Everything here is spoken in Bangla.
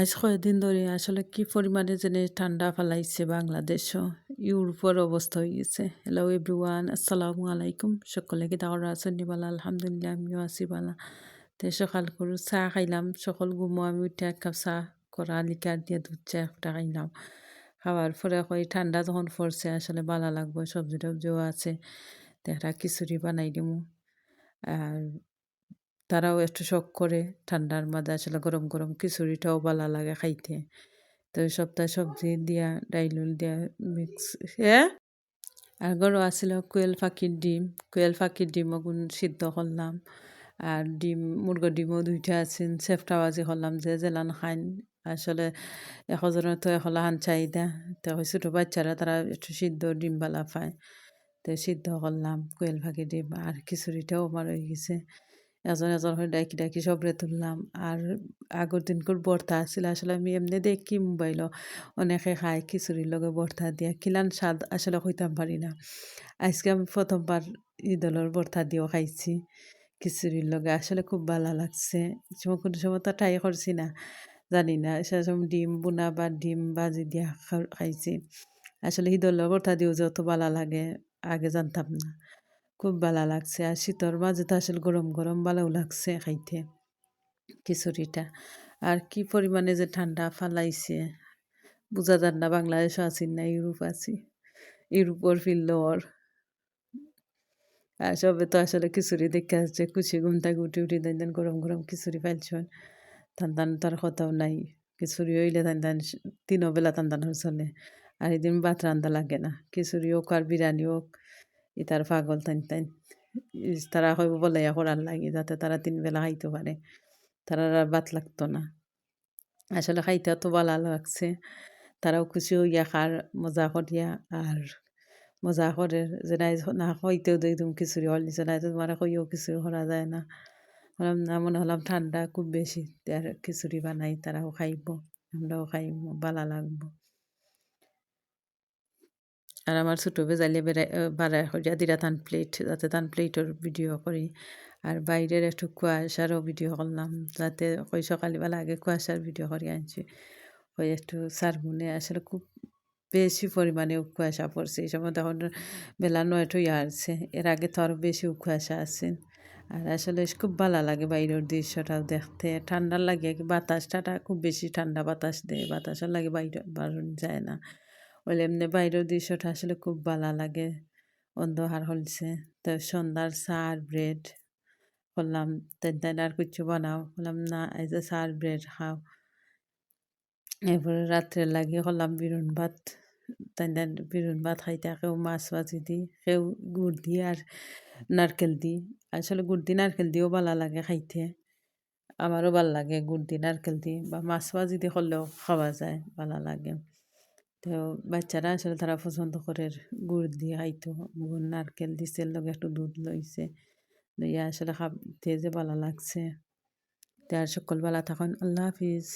আজ কয়েকদিন ধরে আসলে কি পরিমাণে যেন ঠান্ডা ফালাইছে বাংলাদেশও। ইউরোপের অবস্থা হয়ে গেছে। হ্যালো এভরিওয়ান আসসালামু আলাইকুম। সকলে কি তাহলে আছেন? বালা, আলহামদুলিল্লাহ, আমিও আছি বালা। তে সকাল করে চা খাইলাম। সকল গুমো আমি উঠে এক কাপ চা করা, লিকার দিয়ে দুধ চা একটা খাইলাম। খাওয়ার পরে কই ঠান্ডা যখন পড়ছে, আসলে বালা লাগবে সবজি টবজিও আছে দেখা খিচুড়ি বানাই দিমু। আর তারাও একটু শখ করে ঠান্ডার মাঝে আসলে গরম গরম খিচুড়িটাও ভালো লাগে খাইতে। তো সপ্তাহে সবজি দিয়া ডাইলুল দিয়া মিক্স হ্যাঁ? আর গরু আসছিল কোয়েল পাখির ডিম। কোয়েল পাখির ডিমও গুণ সিদ্ধ করলাম। আর ডিম মুরগো ডিমও দুইটা আছেন সেফটা বাজি করলাম যে জেলান খাইন। আসলে এশজনের তো এশলাহান চাহিদা। তো ছোটো বাচ্চারা তারা একটু সিদ্ধ ডিম বালা পায়। তো সিদ্ধ করলাম কোয়েল পাখি ডিম। আর খিচুড়িটাও আমার হয়ে গেছে। এজন এজন হয়ে ডাকি ডাকি সবরে তুললাম। আর আগর দিনকুর বর্তা আছিল, আসলে আমি এমনি দেখি মোবাইল অনেকে খায় খিচুড়ির লগে বর্তা দিয়া কিলান স্বাদ আসলে হইতাম পারি না। আজকে আমি প্রথমবার ঈদলের বর্তা দিয়েও খাইছি। খিচুড়ির লগে আসলে খুব ভালো লাগছে। কোনো সময় তো ট্রাই করছি না, জানি না সেরকম ডিম বোনা বা ডিম বাজি দিয়া খাইছি। আসলে ঈদলের বর্তা দিয়েও যত ভালো লাগে, আগে জানতাম না। খুব ভালো লাগছে আর শীতর মাঝে তো আসলে গরম গরম ভালো লাগছে খাইতে খিচুড়িটা। আর কি পরিমাণে যে ঠান্ডা ফালাইছে, বোঝা যান না, বাংলাদেশও আছি না, ইউরোপ আছি, ইউরোপর ফিল্ডর আর সবে তো আসলে খিচুড়ি দেখে আসছে কুচি ঘুমটা উঠি উঠি দেন দেন গরম গরম খিচুড়ি পাইছন তান তার কথাও নাই, খিচুড়ি হইলে তান তান তিনও বেলা তান তান চলে। আর এদিন ভাত রান্দা লাগে না, খিচুড়ি হোক আর বিরিয়ানি হোক ইতার পাগল তাই তাই তারা হইব বলে করার লাগে যাতে তারা তিন বেলা খাইতে পারে তারা আর বাত লাগতো না আসলে খাইতে তো ভালো লাগছে তারাও খুশি হইয়া খার মজা করিয়া আর মজা করে যে নাই না হইতেও দেই তুমি খিচুড়ি হল নিচে নাই তোমার কইও খিচুড়ি করা যায় না হলাম না মনে হলাম ঠান্ডা খুব বেশি আর খিচুড়ি বানাই তারাও খাইব আমরাও খাইব ভালো লাগবো আর আমার ছোটো বেজালিয়ে বেড়াই বাড়াই হইয়া দিরা তান প্লেট যাতে তান প্লেটের ভিডিও করি। আর বাইরের একটু কুয়াশারও ভিডিও করলাম, যাতে ওই সকালবেলা আগে কুয়াশার ভিডিও করে আনছি। ওই একটু সারমুনে আসলে খুব বেশি পরিমাণে কুয়াশা পড়ছে। এই সময় তখন বেলা নয়টা ইয়ে এর আগে তো আরও বেশি কুয়াশা আছে। আর আসলে খুব ভালো লাগে বাইরের দৃশ্যটা দেখতে। ঠান্ডার লাগে, বাতাসটা খুব বেশি ঠান্ডা বাতাস দেয় বাতাসের লাগে বাইরে বারণ যায় না। বলে, এমনি বাইরের দৃশ্যটা আসলে খুব ভালো লাগে। অন্ধকার হলছে। তো সন্ধ্যার চা আর ব্রেড। করলাম তেন তেন আর কিছু বানাও? বললাম, না, এই যে চা আর ব্রেড, খাও। এরপরে রাত্রে লাগিয়ে করলাম বিরুন ভাত। তাই তেন বিরুন ভাত খাইতে কেউ মাছ ভাজি দিই কেউ গুড় দিয়ে আর নারকেল দিই আসলে গুড় দিয়ে নারকেল দিয়েও ভালো লাগে খাইতে। আমারও ভালো লাগে গুড় দিয়ে নারকেল দিয়ে বা মাছ ভাজি দিয়ে করলেও খাওয়া যায় ভালো লাগে। তো বাচ্চারা আসলে তারা পছন্দ করে গুড় দিয়ে খাইতো। গুড়, নারকেল দিছে লগে একটু দুধ লইছে, লইয়া আসলে খাইতে যে ভালো লাগছে। তার সকল বেলা তখন আল্লাহ হাফিজ।